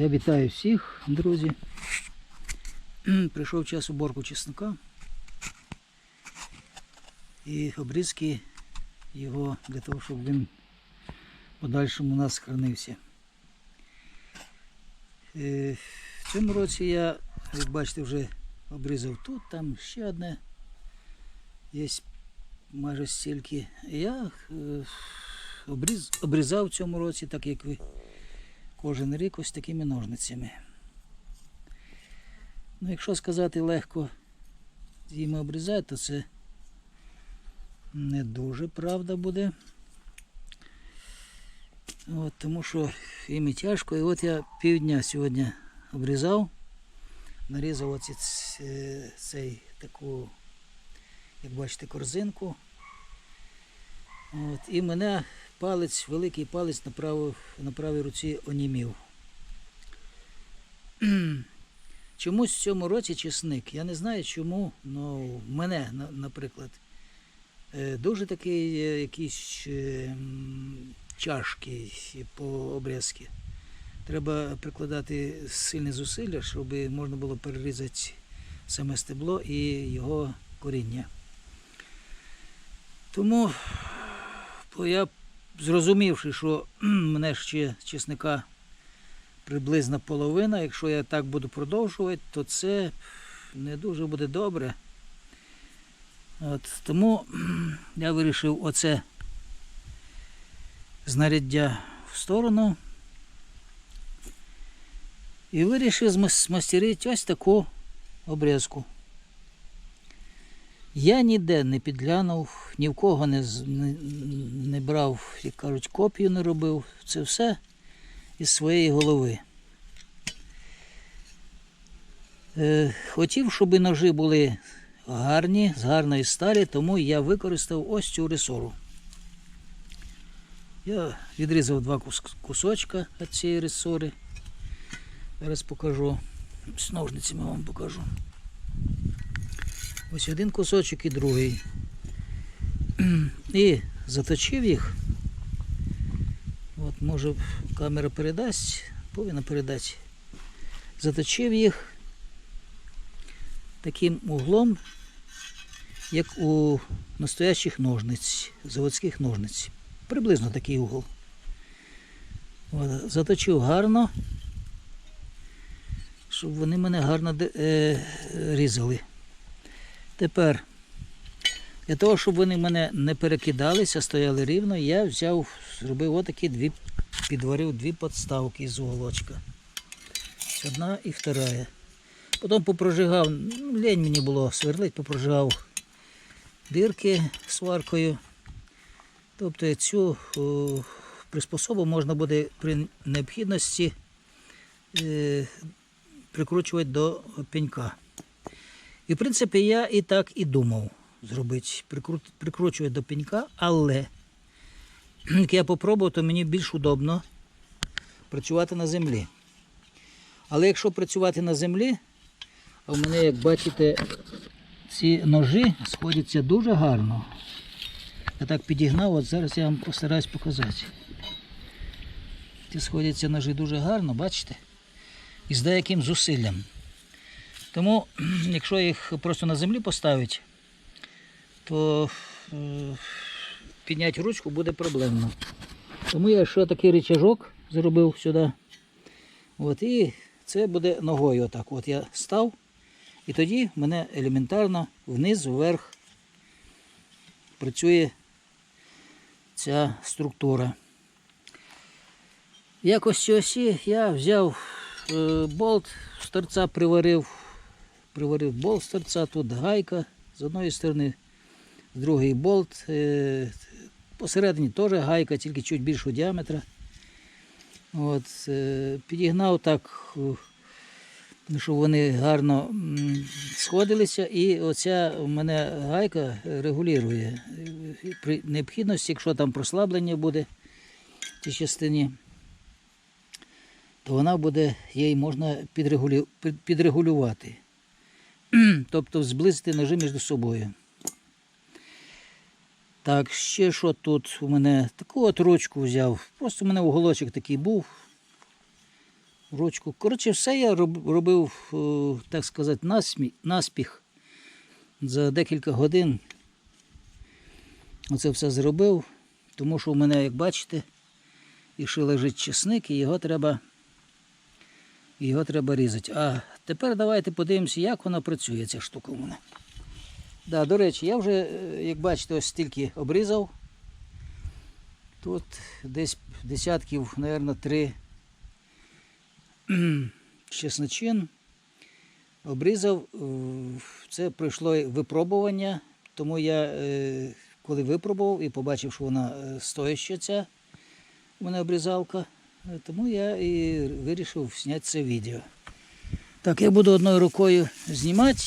Я вітаю всіх, друзі. Прийшов час уборку чесника. І обрізки його для того, щоб він подальшому у нас хранився. Е, В цьому році я, як бачите, вже обрізав тут, там ще одне. Є майже стільки. Я е, обріз, обрізав в цьому році, так як ви кожен рік ось такими ножницями. Ну, якщо сказати легко їм обрізати, то це не дуже правда буде. От, тому що їм тяжко. І от я півдня сьогодні обрізав, нарізав оці е, цей таку, як бачите, корзинку. От, і мене палець, великий палець на, праву, на правій руці онімів. Чомусь в цьому році чесник. Я не знаю чому, але мене, наприклад, е, дуже такий е, якийсь е, тяжкий по обрізки. Треба прикладати сильні зусилля, щоб можна було перерізати саме стебло і його коріння. Тому я зрозумівши, що мене ще чесника приблизно половина, якщо я так буду продовжувати, то це не дуже буде добре. От, тому я вирішив оце знаряддя в сторону і вирішив змастерити ось таку обрізку. Я ніде не підглянув, ні в кого не, не, не брав, як кажуть, копію не робив. Це все із своєї голови. Е, хотів, щоб і ножі були гарні, з гарної сталі, тому я використав ось цю ресору. Я відрізав два кусочка від цієї ресори. Зараз покажу. З ножницями вам покажу. Ось один кусочок і другий. І заточив їх. От, може камера передасть, повинна передати. Заточив їх таким углом, як у настоящих ножниць, заводських ножниць. Приблизно такий угол. От, заточив гарно, щоб вони мене гарно е, різали. Тепер, для того, щоб вони мене не перекидалися, стояли рівно, я взяв, зробив отакі дві, підварив дві подставки з уголочка. Одна і вторая. Потім попрожигав, ну, лень мені було сверлить, попрожигав дирки сваркою. Тобто цю о, приспособу можна буде при необхідності е, прикручувати до пенька. І в принципі я і так і думав зробити, прикру- прикручувати до пенька, але як я попробував, то мені більш удобно працювати на землі. Але якщо працювати на землі, а в мене, як бачите, ці ножі сходяться дуже гарно. Я так підігнав, от зараз я вам постараюсь показати. Ці сходяться ножі дуже гарно, бачите? І з деяким зусиллям. Тому, якщо їх просто на землі поставити, то е, підняти ручку буде проблемно. Тому я ще такий рычажок зробив сюди. От, і це буде ногою отак. От я став, і тоді мене елементарно вниз, вверх працює ця структура. Якось осі я взяв е, болт з торця приварив, приварив болт з торця, тут гайка з одної сторони, з другої болт. Е, посередині теж гайка, тільки чуть більшого діаметра. От, е, підігнав так, е, щоб вони гарно сходилися, і оця у мене гайка регулює при необхідності, якщо там прослаблення буде в цій частині, то вона буде, її можна підрегулювати. тобто зблизити ножи між собою. Так, ще що тут у мене? Таку от ручку взяв. Просто у мене уголочок такий був. ручку. Коротше, все я робив, е, так сказати, насмі- наспіх. За декілька годин оце все зробив, тому що у мене, як бачите, і ще лежить чесник, і його треба, його треба різати. А тепер давайте подивимося, як вона працює, ця штука у мене. Да, до речі, я вже, е, як бачите, ось стільки обрізав. Тут десь десятків, мабуть, три чесночин. Обрізав. Це пройшло випробування, тому я, е, коли випробував і побачив, що вона е, стояща ця у мене обрізалка, тому я і вирішив зняти це відео. Так, я буду одною рукою знімати,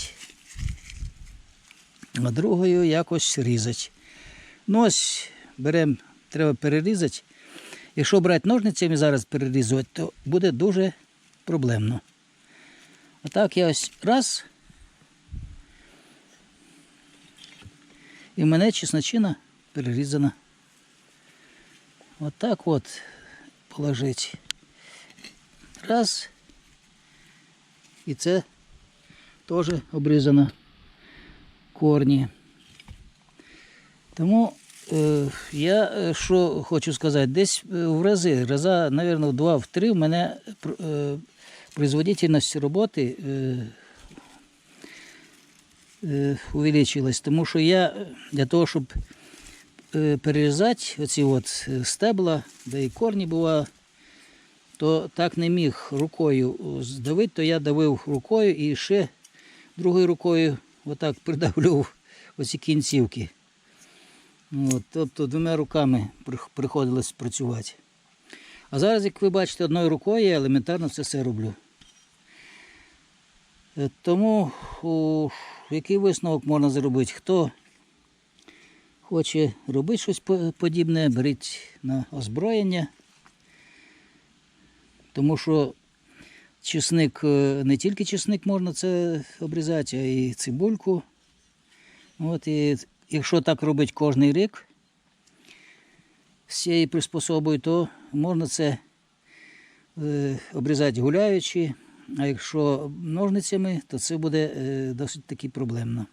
а другою якось різати. Ну ось беремо, треба перерізати. Якщо брати ножницями зараз перерізувати, то буде дуже проблемно. Отак я ось раз. І в мене чесночина перерізана. Отак от положить. Раз. І це теж обрізано корні. Тому е, я е, що хочу сказати, десь е, в рази, раза, мабуть, в два, в три в мене е, производительність роботи е, е, увеличилась. Тому що я для того, щоб е, перерізати оці от е, стебла, де і корні бува, то так не міг рукою здавити, то я давив рукою і ще другою рукою отак придавлював оці кінцівки. От, тобто двома руками приходилось працювати. А зараз, як ви бачите, одною рукою я елементарно це все роблю. Е, Тому о, який висновок можна зробити? Хто хоче робити щось подібне, беріть на озброєння. Тому що чесник, е, не тільки чесник можна це обрізати, а й цибульку. От і якщо так робить кожний рік з цією приспособою, то можна це е, обрізати гуляючи, а якщо ножницями, то це буде е, досить таки проблемно.